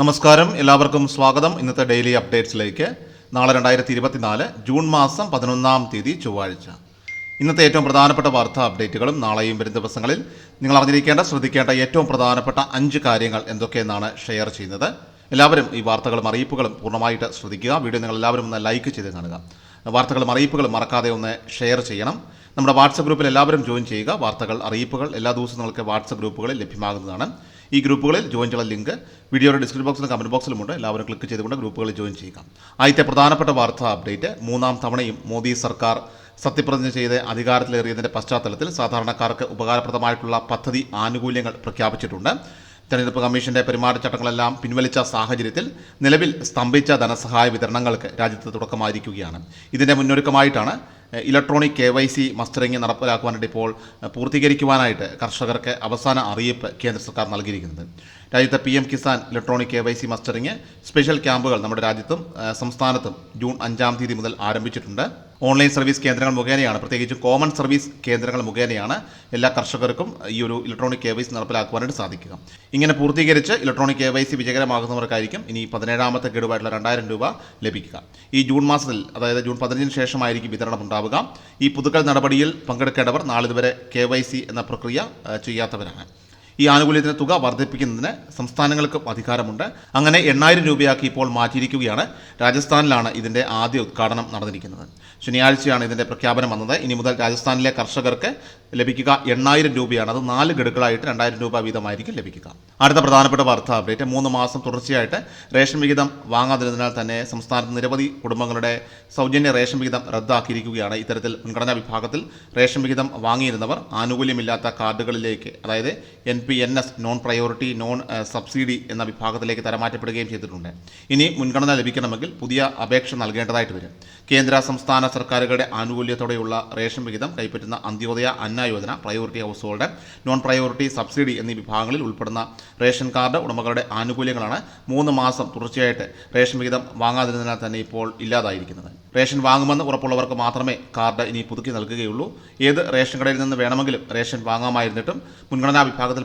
നമസ്കാരം. എല്ലാവർക്കും സ്വാഗതം. ഇന്നത്തെ ഡെയിലി അപ്ഡേറ്റ്സിലേക്ക്. നാളെ രണ്ടായിരത്തി ഇരുപത്തിനാല് ജൂൺ മാസം പതിനൊന്നാം തീയതി ചൊവ്വാഴ്ച. ഇന്നത്തെ ഏറ്റവും പ്രധാനപ്പെട്ട വാർത്താ അപ്ഡേറ്റുകളും നാളെയും വരും ദിവസങ്ങളിൽ നിങ്ങൾ അറിഞ്ഞിരിക്കേണ്ട ശ്രദ്ധിക്കേണ്ട ഏറ്റവും പ്രധാനപ്പെട്ട അഞ്ച് കാര്യങ്ങൾ എന്തൊക്കെയെന്നാണ് ഷെയർ ചെയ്യുന്നത്. എല്ലാവരും ഈ വാർത്തകളും അറിയിപ്പുകളും പൂർണമായിട്ട് ശ്രദ്ധിക്കുക. വീഡിയോ നിങ്ങൾ എല്ലാവരും ഒന്ന് ലൈക്ക് ചെയ്ത് കാണുക. വാർത്തകളും അറിയിപ്പുകളും മറക്കാതെ ഒന്ന് ഷെയർ ചെയ്യണം. നമ്മുടെ വാട്സപ്പ് ഗ്രൂപ്പിൽ എല്ലാവരും ജോയിൻ ചെയ്യുക. വാർത്തകൾ അറിയിപ്പുകൾ എല്ലാ ദിവസവും നിങ്ങൾക്ക് വാട്സപ്പ് ഗ്രൂപ്പുകളിൽ ലഭ്യമാകുന്നതാണ്. ഈ ഗ്രൂപ്പുകളിൽ ജോയിൻ ചെയ്യാൻ ലിങ്ക് വീഡിയോയുടെ ഡിസ്ക്രിപ്ഷൻ ബോക്സിലും കമന്റ് ബോക്സിലുമുണ്ട്. എല്ലാവരും ക്ലിക്ക് ചെയ്തുകൊണ്ട് ഗ്രൂപ്പുകളിൽ ജോയിൻ ചെയ്യുക. ആദ്യത്തെ പ്രധാനപ്പെട്ട വാർത്താ അപ്ഡേറ്റ് മൂന്നാം തവണയും മോദി സർക്കാർ സത്യപ്രതിജ്ഞ ചെയ്ത് അധികാരത്തിലേറിയതിന്റെ പശ്ചാത്തലത്തിൽ സാധാരണക്കാർക്ക് ഉപകാരപ്രദമായിട്ടുള്ള പദ്ധതി ആനുകൂല്യങ്ങൾ പ്രഖ്യാപിച്ചിട്ടുണ്ട്. തെരഞ്ഞെടുപ്പ് കമ്മീഷന്റെ പെരുമാറ്റച്ചട്ടങ്ങളെല്ലാം പിൻവലിച്ച സാഹചര്യത്തിൽ നിലവിൽ സ്തംഭിച്ച ധനസഹായ വിതരണങ്ങൾക്ക് രാജ്യത്ത് തുടക്കമായിരിക്കുകയാണ്. ഇതിന്റെ മുന്നൊരുക്കമായിട്ടാണ് electronic K Y C mustering നടപ്പിലാക്കുവാനായിട്ട് ഇപ്പോൾ പൂർത്തീകരിക്കുവാനായിട്ട് കർഷകർക്ക് അവസാന അറിയിപ്പ് കേന്ദ്ര സർക്കാർ നൽകിയിരിക്കുന്നത്. രാജ്യത്തെ P M Kisan electronic K Y C mustering special ക്യാമ്പുകൾ നമ്മുടെ രാജ്യത്തും സംസ്ഥാനത്തും ജൂൺ അഞ്ചാം തീയതി മുതൽ ആരംഭിച്ചിട്ടുണ്ട്. ഓൺലൈൻ സർവീസ് കേന്ദ്രങ്ങൾ മുഖേനയാണ്. പ്രത്യേകിച്ച് കോമൺ സർവീസ് കേന്ദ്രങ്ങൾ മുഖേനയാണ് എല്ലാ കർഷകർക്കും ഈ ഒരു ഇലക്ട്രോണിക് കെ വൈ സി നടപ്പിലാക്കുവാനായിട്ട് സാധിക്കുക. ഇങ്ങനെ പൂർത്തീകരിച്ച് ഇലക്ട്രോണിക് കെ വൈ സി വിജയകരമാകുന്നവർക്കായിരിക്കും ഇനി പതിനേഴാമത്തെ ഗഡുവായിട്ടുള്ള രണ്ടായിരം രൂപ ലഭിക്കുക. ഈ ജൂൺ മാസത്തിൽ അതായത് ജൂൺ പതിനഞ്ചിന് ശേഷമായിരിക്കും വിതരണം ഉണ്ടാവുക. ഈ പുതുക്കൽ നടപടിയിൽ പങ്കെടുക്കേണ്ടവർ നാളിതുവരെ കെ വൈ സി എന്ന പ്രക്രിയ ചെയ്യാത്തവരാണ്. ഈ ആനുകൂല്യത്തിന് തുക വർദ്ധിപ്പിക്കുന്നതിന് സംസ്ഥാനങ്ങൾക്ക് അധികാരമുണ്ട്. അങ്ങനെ എണ്ണായിരം രൂപയാക്കി ഇപ്പോൾ മാറ്റിയിരിക്കുകയാണ്. രാജസ്ഥാനിലാണ് ഇതിന്റെ ആദ്യ ഉദ്ഘാടനം നടന്നിരിക്കുന്നത്. ശനിയാഴ്ചയാണ് ഇതിന്റെ പ്രഖ്യാപനം വന്നത്. ഇനി മുതൽ രാജസ്ഥാനിലെ കർഷകർക്ക് ലഭിക്കുക എണ്ണായിരം രൂപയാണ്. അത് നാല് ഗഡുക്കളായിട്ട് രണ്ടായിരം രൂപ വീതമായിരിക്കും ലഭിക്കുക. അടുത്ത പ്രധാനപ്പെട്ട വാർത്താ അപ്ഡേറ്റ്. മൂന്ന് മാസം തുടർച്ചയായിട്ട് റേഷൻ വിഹിതം വാങ്ങാതിരുന്നതിനാൽ തന്നെ സംസ്ഥാനത്ത് നിരവധി കുടുംബങ്ങളുടെ സൗജന്യ റേഷൻ വിഹിതം റദ്ദാക്കിയിരിക്കുകയാണ്. ഇത്തരത്തിൽ മുൻഗണനാ വിഭാഗത്തിൽ റേഷൻ വിഹിതം വാങ്ങിയിരുന്നവർ ആനുകൂല്യമില്ലാത്ത കാർഡുകളിലേക്ക് അതായത് N P N S non priority non subsidy എന്ന വിഭാഗത്തിലേക്ക് തരമാറ്റപ്പെടുകയും ചെയ്തിട്ടുണ്ട്. ഇനി മുൻഗണന ലഭിക്കണമെങ്കിൽ പുതിയ അപേക്ഷ നൽകേണ്ടതായിട്ട് വരും. കേന്ദ്ര സംസ്ഥാന സർക്കാരുകളുടെ ആനുകൂല്യത്തോടെയുള്ള റേഷൻ വിഹിതം കൈപ്പറ്റുന്ന Antyodaya Anna Yojana priority household non priority subsidy എന്നീ വിഭാഗങ്ങളിൽ ഉൾപ്പെടുന്ന റേഷൻ കാർഡ് ഉടമകളുടെ ആനുകൂല്യങ്ങളാണ് മൂന്ന് മാസം തുടർച്ചയായിട്ട് റേഷൻ വിഹിതം വാങ്ങാതിരുന്നതിനാൽ തന്നെ ഇപ്പോൾ ഇല്ലാതായിരിക്കുന്നത്. റേഷൻ വാങ്ങുമെന്ന് ഉറപ്പുള്ളവർക്ക് മാത്രമേ കാർഡ് ഇനി പുതുക്കി നൽകുകയുള്ളൂ. ഏത് റേഷൻ കടയിൽ നിന്ന് വേണമെങ്കിലും റേഷൻ വാങ്ങാമായിരുന്നിട്ടും മുൻഗണനാ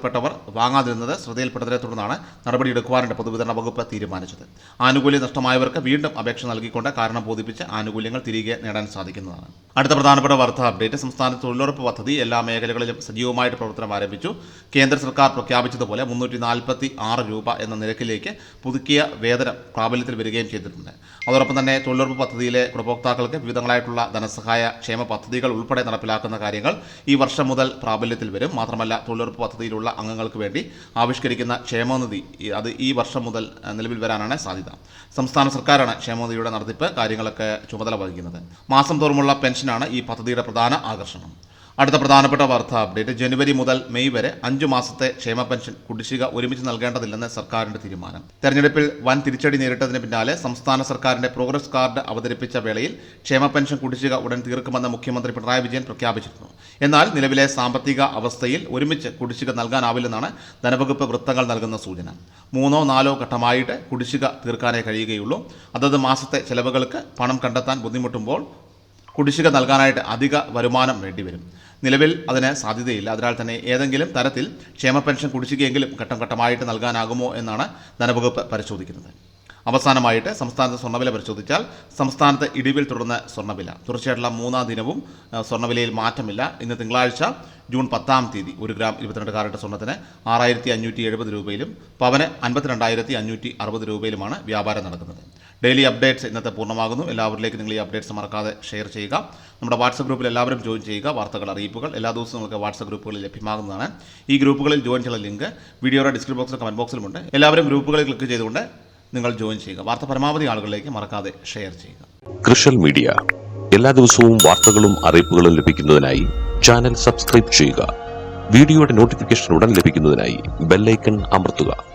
വിഭാഗത്തിൽപ്പെട്ടവർ വാങ്ങാതിരുന്നത് ശ്രദ്ധയിൽപ്പെട്ടതിനെ തുടർന്നാണ് നടപടിയെടുക്കുവാനായിട്ട് പൊതുവിതരണ വകുപ്പ് തീരുമാനിച്ചത്. ആനുകൂല്യം നഷ്ടമായവർക്ക് വീണ്ടും അപേക്ഷ നൽകിക്കൊണ്ട് കാരണം ബോധിപ്പിച്ച് ആനുകൂല്യങ്ങൾ തിരികെ നേടാൻ സാധിക്കുന്നതാണ്. അടുത്ത പ്രധാനപ്പെട്ട വാർത്താ അപ്ഡേറ്റ് സംസ്ഥാന തൊഴിലുറപ്പ് പദ്ധതി എല്ലാ മേഖലകളിലും സജീവമായിട്ട് പ്രവർത്തനം ആരംഭിച്ചു. കേന്ദ്ര സർക്കാർ പ്രഖ്യാപിച്ചതുപോലെ മുന്നൂറ്റി നാൽപ്പത്തി ആറ് രൂപ എന്ന നിരക്കിലേക്ക് പുതുക്കിയ വേതനം പ്രാബല്യത്തിൽ വരികയും ചെയ്തിട്ടുണ്ട്. അതോടൊപ്പം തന്നെ തൊഴിലുറപ്പ് പദ്ധതിയിലെ ഗുണഭോക്താക്കൾക്ക് വിവിധങ്ങളായിട്ടുള്ള ധനസഹായ ക്ഷേമ പദ്ധതികൾ ഉൾപ്പെടെ നടപ്പിലാക്കുന്ന കാര്യങ്ങൾ ഈ വർഷം മുതൽ പ്രാബല്യത്തിൽ വരും. മാത്രമല്ല തൊഴിലുറപ്പ് പദ്ധതിയിലുള്ള അംഗങ്ങൾക്ക് വേണ്ടി ആവിഷ്കരിക്കുന്ന ക്ഷേമനിധി. അത് ഈ വർഷം മുതൽ നിലവിൽ വരാനാണ് സാധ്യത. സംസ്ഥാന സർക്കാരാണ് ക്ഷേമനിധിയുടെ നടത്തിപ്പ് കാര്യങ്ങളൊക്കെ ചുമതല വഹിക്കുന്നത്. മാസം തോറുമുള്ള പെൻഷനാണ് ഈ പദ്ധതിയുടെ പ്രധാന ആകർഷണം. അടുത്ത പ്രധാനപ്പെട്ട വാർത്ത അപ്ഡേറ്റ് ജനുവരി മുതൽ മെയ് വരെ അഞ്ചു മാസത്തെ ക്ഷേമ പെൻഷൻ കുടിശ്ശിക ഒരുമിച്ച് നൽകേണ്ടതില്ലെന്ന് സർക്കാരിന്റെ തീരുമാനം. തെരഞ്ഞെടുപ്പിൽ വൻ തിരിച്ചടി നേരിട്ടതിന് പിന്നാലെ സംസ്ഥാന സർക്കാരിന്റെ പ്രോഗ്രസ് കാർഡ് അവതരിപ്പിച്ച വേളയിൽ ക്ഷേമ പെൻഷൻ കുടിശ്ശിക ഉടൻ തീർക്കുമെന്ന് മുഖ്യമന്ത്രി പിണറായി വിജയൻ പ്രഖ്യാപിച്ചിരുന്നു. എന്നാൽ നിലവിലെ സാമ്പത്തിക അവസ്ഥയിൽ ഒരുമിച്ച് കുടിശ്ശിക നൽകാനാവില്ലെന്നാണ് ധനവകുപ്പ് വൃത്തങ്ങൾ നൽകുന്ന സൂചന. മൂന്നോ നാലോ ഘട്ടമായിട്ട് കുടിശ്ശിക തീർക്കാനേ കഴിയുകയുള്ളൂ. അതത് മാസത്തെ ചെലവുകൾക്ക് പണം കണ്ടെത്താൻ ബുദ്ധിമുട്ടുമ്പോൾ കുടിശ്ശിക നൽകാനായിട്ട് അധിക വരുമാനം വേണ്ടിവരും നിലവിൽ അതിന് സാധ്യതയില്ല. അതിനാൽ തന്നെ ഏതെങ്കിലും തരത്തിൽ ക്ഷേമ പെൻഷൻ കുടിശ്ശികയെങ്കിലും ഘട്ടം ഘട്ടമായിട്ട് നൽകാനാകുമോ എന്നാണ് ധനവകുപ്പ് പരിശോധിക്കുന്നത്. അവസാനമായിട്ട് സംസ്ഥാനത്തെ സ്വർണവില പരിശോധിച്ചാൽ സംസ്ഥാനത്ത് ഇടിവിൽ തുടർന്ന് സ്വർണവില. തീർച്ചയായിട്ടുള്ള മൂന്നാം ദിനവും സ്വർണവിലയിൽ മാറ്റമില്ല. ഇന്ന് തിങ്കളാഴ്ച ജൂൺ പത്താം തീയതി ഒരു ഗ്രാം ഇരുപത്തിരണ്ട് കാരറ്റ് സ്വർണത്തിന് ആറായിരത്തി അഞ്ഞൂറ്റി എഴുപത് രൂപയിലും പവന് അൻപത്തിരണ്ടായിരത്തി അഞ്ഞൂറ്റി അറുപത് രൂപയിലുമാണ് വ്യാപാരം നടക്കുന്നത്. ഡെയിലി അപ്ഡേറ്റ്സ് ഇന്നത്തെ പൂർണമാകുന്നു. എല്ലാവരിലേക്കും നിങ്ങൾ ഈ അപ്ഡേറ്റ്സ് മറക്കാതെ ഷെയർ ചെയ്യുക. നമ്മുടെ വാട്സപ്പ് ഗ്രൂപ്പിൽ എല്ലാവരും ജോയിൻ ചെയ്യുക. വാർത്തകൾ അറിയിപ്പുകൾ എല്ലാ ദിവസവും നിങ്ങൾക്ക് വാട്സപ്പ് ഗ്രൂപ്പുകളിൽ ലഭ്യമാകുന്നതാണ്. ഈ ഗ്രൂപ്പുകളിൽ ജോയിൻ ചെയ്യുന്ന ലിങ്ക് വീഡിയോയുടെ ഡിസ്ക്രിപ്ഷൻ ബോക്സിലും കമന്റ് ബോക്സിലുമുണ്ട്. എല്ലാവരും ഗ്രൂപ്പുകളിൽ ക്ലിക്ക് ചെയ്തുകൊണ്ട് നിങ്ങൾ ജോയിൻ ചെയ്യുക. വാർത്ത പരമാവധി ആളുകളിലേക്ക് മറക്കാതെ ഷെയർ ചെയ്യുക. കൃഷൽ മീഡിയ. എല്ലാ ദിവസവും വാർത്തകളും അറിയിപ്പുകളും ലഭിക്കുന്നതിനായി ചാനൽ സബ്സ്ക്രൈബ് ചെയ്യുക. വീഡിയോയുടെ നോട്ടിഫിക്കേഷൻ ഉടൻ ലഭിക്കുന്നതിനായി ബെല്ലൈക്കൺ അമർത്തുക.